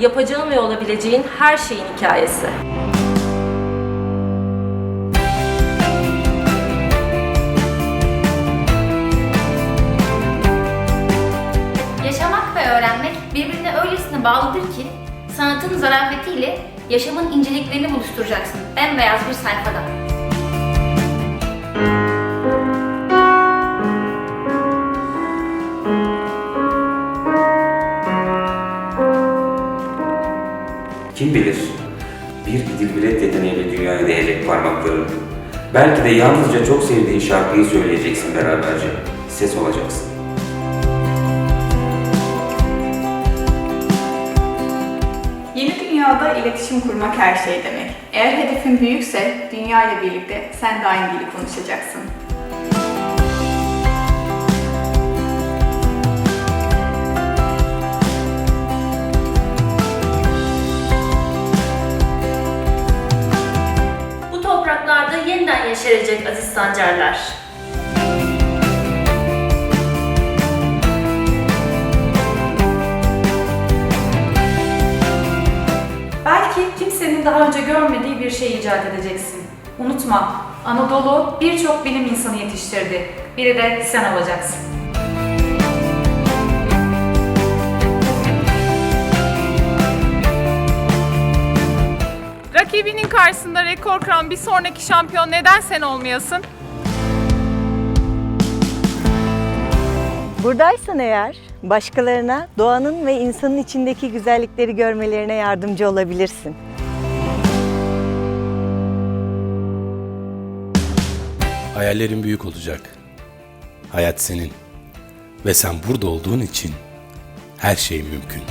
yapacağın ve olabileceğin her şeyin hikayesi. Yaşamak ve öğrenmek birbirine öylesine bağlıdır ki sanatın zarafetiyle yaşamın inceliklerini buluşturacaksın bembeyaz bir sayfada. Kim bilir? Bir gidil bilet yeteneğiyle dünyaya değecek parmakların. Belki de yalnızca çok sevdiğin şarkıyı söyleyeceksin beraberce. Ses olacaksın. Yeni dünyada iletişim kurmak her şey demek. Eğer hedefin büyükse dünya ile birlikte sen de aynı dili konuşacaksın. Yeşerecek aziz sancarlar. Belki kimsenin daha önce görmediği bir şey icat edeceksin. Unutma, Anadolu birçok bilim insanı yetiştirdi. Biri de sen olacaksın. Rakibinin karşısında rekor kıran bir sonraki şampiyon neden sen olmayasın? Buradaysan eğer başkalarına doğanın ve insanın içindeki güzellikleri görmelerine yardımcı olabilirsin. Hayallerin büyük olacak. Hayat senin. Ve sen burada olduğun için her şey mümkün.